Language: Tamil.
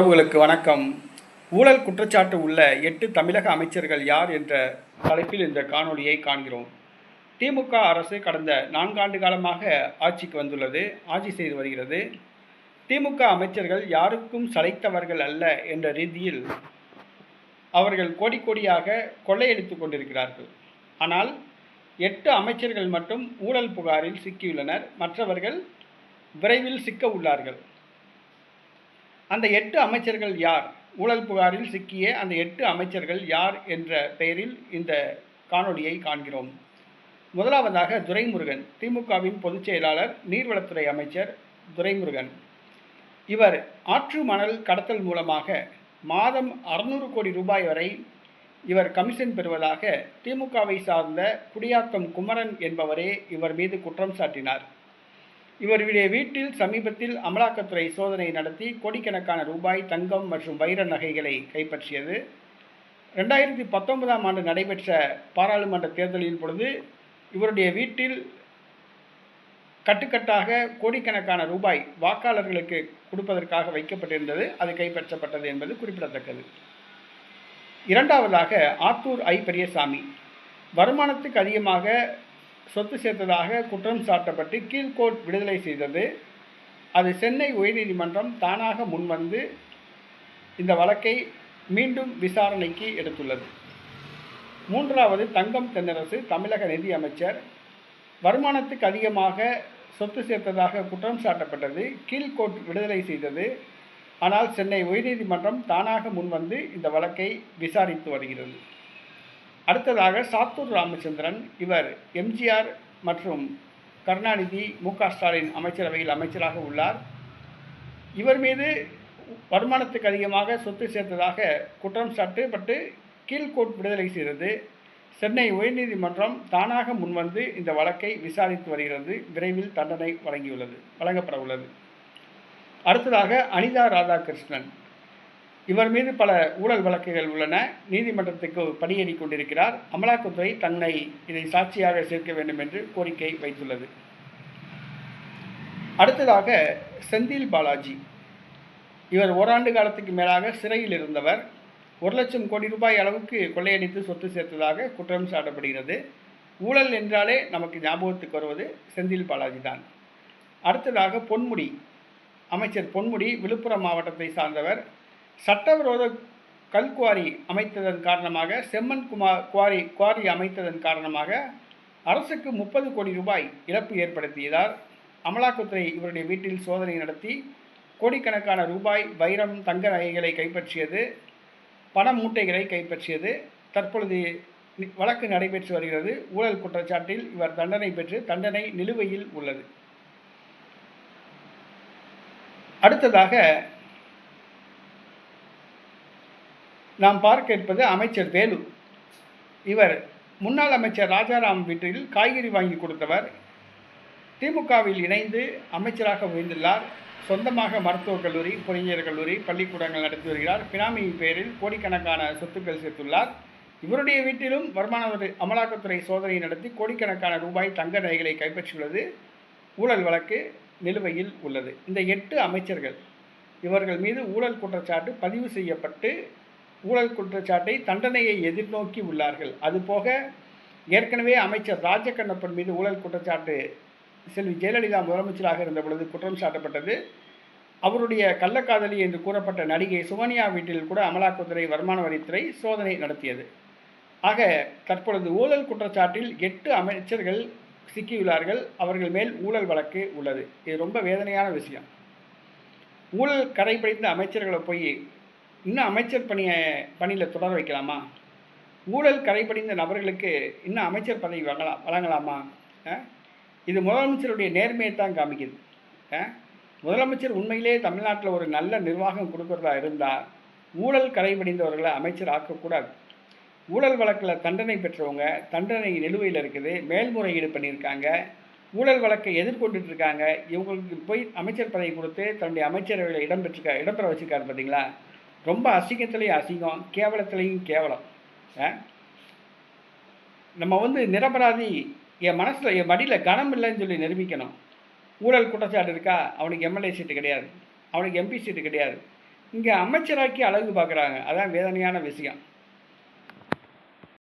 உங்களுக்கு வணக்கம். ஊழல் குற்றச்சாட்டு உள்ள எட்டு தமிழக அமைச்சர்கள் யார் என்ற தலைப்பில் இந்த காணொலியை காண்கிறோம். திமுக அரசு கடந்த நான்காண்டு காலமாக ஆட்சிக்கு வந்துள்ளது ஆட்சி செய்து வருகிறது. திமுக அமைச்சர்கள் யாருக்கும் சளைத்தவர்கள் அல்ல என்ற ரீதியில் அவர்கள் கோடி கோடியாக கொள்ளையடித்துக் கொண்டிருக்கிறார்கள். ஆனால் எட்டு அமைச்சர்கள் மட்டும் ஊழல் புகாரில் சிக்கியுள்ளனர் மற்றவர்கள் விரைவில் சிக்க உள்ளார்கள். அந்த எட்டு அமைச்சர்கள் யார்? ஊழல் புகாரில் சிக்கிய அந்த எட்டு அமைச்சர்கள் யார் என்ற பெயரில் இந்த காணொளியை காண்கிறோம். முதலாவதாக துரைமுருகன் திமுகவின் பொதுச் செயலாளர் நீர்வளத்துறை அமைச்சர் துரைமுருகன். இவர் ஆற்று மணல் கடத்தல் மூலமாக மாதம் அறுநூறு கோடி ரூபாய் வரை இவர் கமிஷன் பெறுவதாக திமுகவை சார்ந்த குடியாத்தம் குமரன் என்பவரே இவர் மீது குற்றம் சாட்டினார். இவருடைய வீட்டில் சமீபத்தில் அமலாக்கத்துறை சோதனை நடத்தி கோடிக்கணக்கான ரூபாய் தங்கம் மற்றும் வைர நகைகளை கைப்பற்றியது. ரெண்டாயிரத்தி பத்தொன்பதாம் ஆண்டு நடைபெற்ற பாராளுமன்ற தேர்தலின் பொழுது இவருடைய வீட்டில் கட்டுக்கட்டாக கோடிக்கணக்கான ரூபாய் வாக்காளர்களுக்கு கொடுப்பதற்காக வைக்கப்பட்டிருந்தது. அது கைப்பற்றப்பட்டது என்பது குறிப்பிடத்தக்கது. இரண்டாவதாக ஆத்தூர் ஐ. பெரியசாமி. வருமானத்துக்கு அதிகமாக சொத்து சேர்த்ததாக குற்றம் சாட்டப்பட்டு கீழ்கோர்ட் விடுதலை செய்தது. அது சென்னை உயர்நீதிமன்றம் தானாக முன்வந்து இந்த வழக்கை மீண்டும் விசாரணைக்கு எடுத்துள்ளது. மூன்றாவது தங்கம் தென்னரசு தமிழக நிதி அமைச்சர் வருமானத்துக்கு அதிகமாக சொத்து சேர்த்ததாக குற்றம் சாட்டப்பட்டது. கீழ்கோர்ட் விடுதலை செய்தது. ஆனால் சென்னை உயர்நீதிமன்றம் தானாக முன்வந்து இந்த வழக்கை விசாரித்து வருகிறது. அடுத்ததாக சாத்தூர் ராமச்சந்திரன் இவர் எம்ஜிஆர் மற்றும் கருணாநிதி மு க ஸ்டாலின் அமைச்சரவையில் அமைச்சராக உள்ளார். இவர் மீது வருமானத்துக்கு அதிகமாக சொத்து சேர்த்ததாக குற்றம் சாட்டப்பட்டு கீழ்கோட் விடுதலை செய்தது. சென்னை உயர்நீதிமன்றம் தானாக முன்வந்து இந்த வழக்கை விசாரித்து வருகிறது. விரைவில் தண்டனை வழங்கியுள்ளது வழங்கப்பட உள்ளது. அடுத்ததாக அனிதா ராதாகிருஷ்ணன் இவர் மீது பல ஊழல் வழக்குகள் உள்ளன. நீதிமன்றத்துக்கு படியேறி கொண்டிருக்கிறார். அமலாக்கத்துறை தன்னை இதை சாட்சியாக சேர்க்க வேண்டும் என்று கோரிக்கை வைத்துள்ளது. அடுத்ததாக செந்தில் பாலாஜி. இவர் ஓராண்டு காலத்துக்கு மேலாக சிறையில் இருந்தவர். ஒரு லட்சம் கோடி ரூபாய் அளவுக்கு கொள்ளையடித்து சொத்து சேர்த்ததாக குற்றம் சாட்டப்படுகிறது. ஊழல் என்றாலே நமக்கு ஞாபகத்துக்கு வருவது செந்தில் பாலாஜி தான். அடுத்ததாக பொன்முடி. அமைச்சர் பொன்முடி விழுப்புரம் மாவட்டத்தை சார்ந்தவர். சட்டவிரோத கல்குவாரி அமைத்ததன் காரணமாக செம்மன் குமார் குவாரி குவாரி அமைத்ததன் காரணமாக அரசுக்கு முப்பது கோடி ரூபாய் இழப்பு ஏற்படுத்தியதால் அமலாக்கத்துறை இவருடைய வீட்டில் சோதனை நடத்தி கோடிக்கணக்கான ரூபாய் வைரம் தங்க நகைகளை கைப்பற்றியது பண மூட்டைகளை கைப்பற்றியது. தற்பொழுது வழக்கு நடைபெற்று வருகிறது. ஊழல் குற்றச்சாட்டில் இவர் தண்டனை பெற்று தண்டனை நிலுவையில் உள்ளது. அடுத்ததாக நாம் பார்க்க இருப்பது அமைச்சர் வேலு. இவர் முன்னாள் அமைச்சர் ராஜாராம் வீட்டில் காய்கறி வாங்கி கொடுத்தவர். திமுகவில் இணைந்து அமைச்சராக உயர்ந்துள்ளார். சொந்தமாக மருத்துவக் கல்லூரி பொறியியல் கல்லூரி பள்ளிக்கூடங்கள் நடத்தி வருகிறார். பினாமி பேரில் கோடிக்கணக்கான சொத்துக்கள் சேர்த்துள்ளார். இவருடைய வீட்டிலும் வருமான அமலாக்கத்துறை சோதனை நடத்தி கோடிக்கணக்கான ரூபாய் தங்க நகைகளை கைப்பற்றியுள்ளது. ஊழல் வழக்கு நிலுவையில் உள்ளது. இந்த எட்டு அமைச்சர்கள் இவர்கள் மீது ஊழல் குற்றச்சாட்டு பதிவு செய்யப்பட்டு ஊழல் குற்றச்சாட்டை தண்டனையை எதிர்நோக்கி உள்ளார்கள். அதுபோக ஏற்கனவே அமைச்சர் ராஜகண்ணப்பன் மீது ஊழல் குற்றச்சாட்டு செல்வி ஜெயலலிதா முதலமைச்சராக இருந்த பொழுது குற்றம் சாட்டப்பட்டது. அவருடைய கள்ளக்காதலி என்று கூறப்பட்ட நடிகை சுகன்யா வீட்டில் கூட அமலாக்கத்துறை வருமான வரித்துறை சோதனை நடத்தியது. ஆக தற்பொழுது ஊழல் குற்றச்சாட்டில் எட்டு அமைச்சர்கள் சிக்கியுள்ளார்கள். அவர்கள் மேல் ஊழல் வழக்கு உள்ளது. இது ரொம்ப வேதனையான விஷயம். ஊழல் கரைபிடித்த அமைச்சர்களை போய் இன்னும் அமைச்சர் பணியை பணியில் தொடர வைக்கலாமா? ஊழல் கரைபடிந்த நபர்களுக்கு இன்னும் அமைச்சர் பதவி வழங்கலாம்? வழங்கலாமா இது முதலமைச்சருடைய நேர்மையை தான் காமிக்குது. முதலமைச்சர் உண்மையிலே தமிழ்நாட்டில் ஒரு நல்ல நிர்வாகம் கொடுக்குறதா இருந்தால் ஊழல் கரைபடிந்தவர்களை அமைச்சர் ஆக்கக்கூடாது. ஊழல் வழக்கில் தண்டனை பெற்றவங்க தண்டனை நிலுவையில் இருக்குது மேல்முறையீடு பண்ணியிருக்காங்க ஊழல் வழக்கை எதிர்கொண்டுட்டு இருக்காங்க இவங்களுக்கு போய் அமைச்சர் பதவி கொடுத்து தன்னுடைய அமைச்சரவையில் இடம் இடம்பெற வச்சுருக்காரு பார்த்தீங்களா? ரொம்ப அசிங்கத்துலேயும் அசிங்கம் கேவலத்துலேயும் கேவலம். நம்ம வந்து நிரபராதி என் மனசில் என் மடியில் கனம் இல்லைன்னு சொல்லி நிரூபிக்கணும். ஊழல் குற்றச்சாட்டு இருக்கா? அவனுக்கு எம்எல்ஏ சீட்டு கிடையாது. அவனுக்கு எம்பி சீட்டு கிடையாது. இங்கே அமைச்சராக்கி அழகு பார்க்குறாங்க. அதான் வேதனையான விஷயம்.